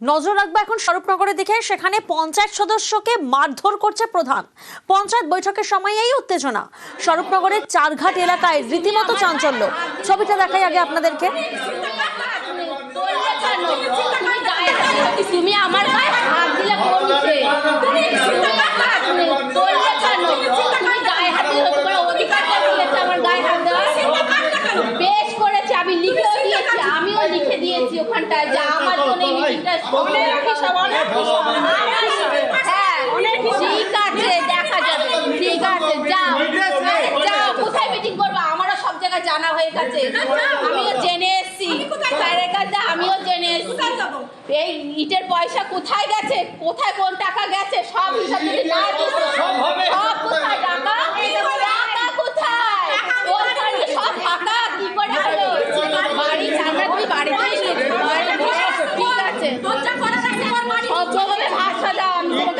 নজর রাখব এখন স্বরূপনগরের দিকে সেখানে পঞ্চায়েত সদস্যকে মারধর করছে প্রধান। পঞ্চায়েত বৈঠকের সময় এই উত্তেজনা। স্বরূপনগরের চারঘাট এলাকায় রীতিমতো চাঞ্চল্য। ছবিটা দেখাই আগে আপনাদেরকে। তুমি আমার গায়ে হাত দিলে বেশ করেছে আমি লিখেও দিয়েছি আমিও লিখে দিয়েছি ওখানটায়। যে আমার জন্য এই মিটিংটা হ্যাঁ ঠিক আছে দেখা যাবে ঠিক আছে যাও যাও কোথায় মিটিং করব আমারও সব জায়গায় জানা হয়ে গেছে আমিও জেনে এসেছি স্যারের কাছে আমিও জেনে এসেছি এই ইটের পয়সা কোথায় গেছে কোথায় কোন টাকা গেছে সব হিসাব যদি না সব কোথায় টাকা কোথায় ওর বাড়ি সব ফাঁকা কি করে হলো বাড়ি আমরা তুই বাড়িতেই নিয়েছি ঠিক আছে ভদ্রভাবে ভাষা দাও আমি তোমাকে ভাষা দেবো না তুই তো আমারই ভাষা দেবে না তুই তো আমারই ভাষা দেবে না।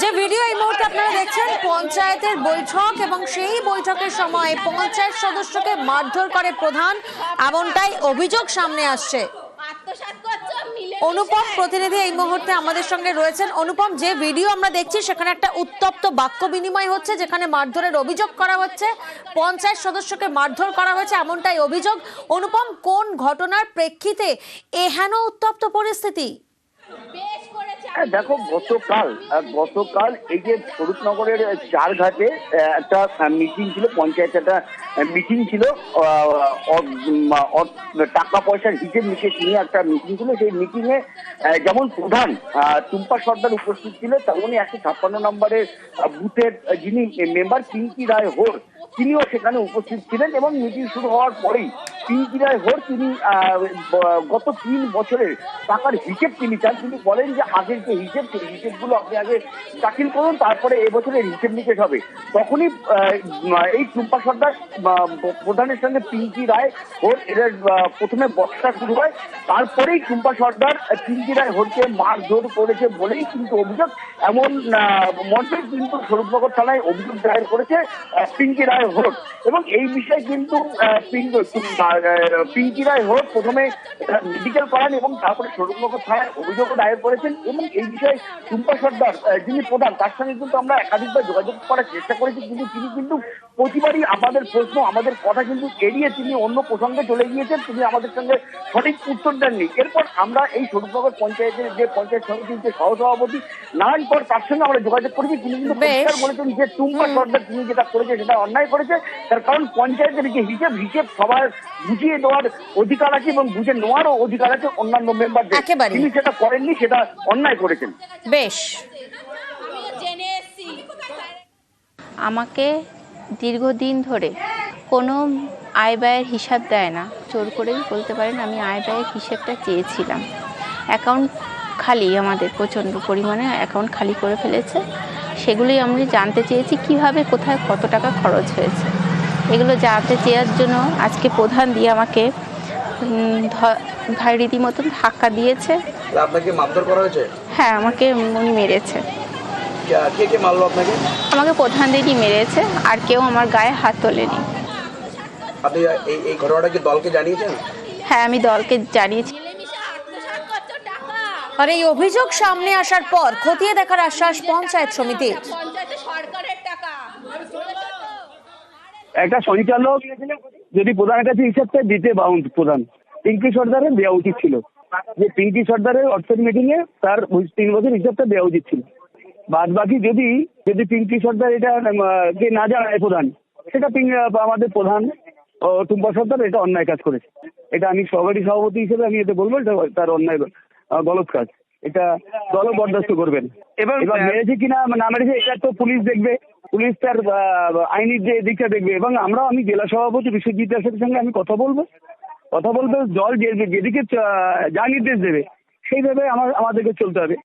যে ভিডিও এই মুহূর্তে আপনারা দেখছেন, পঞ্চায়েতের বৈঠক এবং সেই বৈঠকের সময় পঞ্চায়েত সদস্যকে মারধর করে প্রধান, এমনটাই অভিযোগ সামনে আসছে। অনুপম প্রতিনিধি এই মুহূর্তে আমাদের সঙ্গে রয়েছেন। অনুপম, যে ভিডিও আমরা দেখছি, সেখানে একটা উত্তপ্ত বাক্য বিনিময় হচ্ছে, যেখানে মারধরের অভিযোগ করা হচ্ছে। পঞ্চায়েত সদস্যকে মারধর করা হয়েছে এমনটাই অভিযোগ। অনুপম, কোন ঘটনার প্রেক্ষিতে এহেন উত্তপ্ত পরিস্থিতি? হ্যাঁ, দেখো গতকাল গতকাল এই যে স্বরূপনগরের চারঘাটে একটা মিটিং ছিল পঞ্চায়েত একটা মিটিং ছিল টাকা পয়সার হিসেব নিকেশ নিয়ে একটা মিটিং ছিল। সেই মিটিং এ যেমন প্রধান টুম্পা সর্দার উপস্থিত ছিল তেমনই একশো ছাপ্পান্ন নম্বরের বুথের যিনি মেম্বার পিঙ্কি রায় হোর তিনিও সেখানে উপস্থিত ছিলেন এবং মিটিং শুরু হওয়ার পরেই পিঙ্কি রায় হোর তিনি গত তিন বছরের টাকার হিসেব তিনি চান। তিনি বলেন যে, আগের যে হিসেব, সেই হিসেবগুলো আপনি আগে দাখিল করুন, তারপরে এবছরের হিসেব নিকেশ হবে। তখনই এই টুম্পা সর্দার প্রধানের সঙ্গে পিঙ্কি রায় হোর এদের প্রথমে বক্সা শুরু হয়। তারপরেই টুম্পা সর্দার পিঙ্কি রায় হোরকে মারধর করেছে বলেই কিন্তু অভিযোগ। এমন মর্মে কিন্তু স্বরূপনগর থানায় অভিযোগ দায়ের করেছে পিঙ্কি রায় হোর এবং এই বিষয়ে কিন্তু পিঙ্ক- পিঙ্কি রায় হোর প্রথমে মেডিকেল করান এবং তারপরে স্বরূপনগর থানায় অভিযোগও দায়ের করেছেন এবং এই বিষয়ে টুম্পা সর্দার যিনি প্রধান তার সঙ্গে কিন্তু আমরা একাধিকবার যোগাযোগ করার চেষ্টা করেছি কিন্তু তিনি কিন্তু প্রতিবারই আমাদের প্রশ্ন আমাদের কথা কিন্তু এড়িয়ে তিনি অন্য প্রসঙ্গে চলে গিয়েছেন তিনি আমাদের সঙ্গে সঠিক উত্তর দেননি। এরপর আমরা এই স্বরূপনগর পঞ্চায়েতের যে পঞ্চায়েত সমিতির যে সহসভাপতি নারায়ণ কর তার সঙ্গে আমরা যোগাযোগ করেছি তিনি কিন্তু পরিষ্কার বলেছেন যে টুম্পা সর্দার তিনি যেটা করেছে সেটা অন্যায় করেছে তার কারণ পঞ্চায়েতের যে হিসেব হিসেব সবার বুঝিয়ে দেওয়ার অধিকার আছে এবং বুঝে নেওয়ারও অধিকার আছে অন্যান্য মেম্বারদের তিনি সেটা করেননি সেটা অন্যায় করেছেন। বেশ। আমাকে দীর্ঘদিন ধরে কোনো আয় ব্যয়ের হিসাব দেয় না। জোর করেই বলতে পারেন আমি আয় ব্যয়ের হিসেবটা চেয়েছিলাম। অ্যাকাউন্ট খালি আমাদের প্রচণ্ড পরিমাণে অ্যাকাউন্ট খালি করে ফেলেছে। সেগুলোই আমি জানতে চেয়েছি কীভাবে কোথায় কত টাকা খরচ হয়েছে। এগুলো জানতে চেয়ার জন্য আজকে প্রধান দিয়ে আমাকে ভাই রীতিমতন ধাক্কা দিয়েছে। আপনাকে মারধর করা হয়েছে? হ্যাঁ আমাকে উনি মেরেছে। কে- কে কে মারলো আপনাকে? আমাকে প্রধান দিদি মেরেছে আর কেউ আমার গায়ে হাত তোলেনি। আপনি এই এই ঘটনাটা কি দলকে জানিয়েছেন? হ্যাঁ আমি দলকে জানিয়েছি। আর এই অভিযোগ সামনে আসার পর খতিয়ে দেখার আশ্বাস পঞ্চায়েত সমিতির পঞ্চায়েতে সরকারের টাকা বুঝেছ তো? একটা সঞ্চালক যদি প্রধানের কাছে হিসাবটা দিতে বাউন্ড প্রধান। পিঙ্কি সর্দারের দেওয়া উচিত ছিল। যে পিঙ্কি সর্দারের অর্থের মিটিং এ তার তিন বছর হিসাবটা দেওয়া উচিত ছিল। বাদ বাকি যদি যদি পিঙ্কি সর্দার এটা কে না জানায় প্রধান, সেটা আমাদের প্রধান টুম্পা সর্দার এটা অন্যায় কাজ করেছে। এটা আমি সহকারী সভাপতি হিসেবে আমি এটা বলব, এটা তার অন্যায় গলত কাজ। এটা দলও বরদাস্ত করবেন। এবার এবার মেরেছে কিনা না মেরেছে এটা তো পুলিশ দেখবে পুলিশ তার আইনি যে দিকটা দেখবে এবং আমরাও আমি জেলা সভাপতি বিশ্বজিৎ দাসের সঙ্গে আমি কথা বলব। কথা বলব দল যেদিকে যা নির্দেশ দেবে সেইভাবে আমার আমাদেরকে চলতে হবে।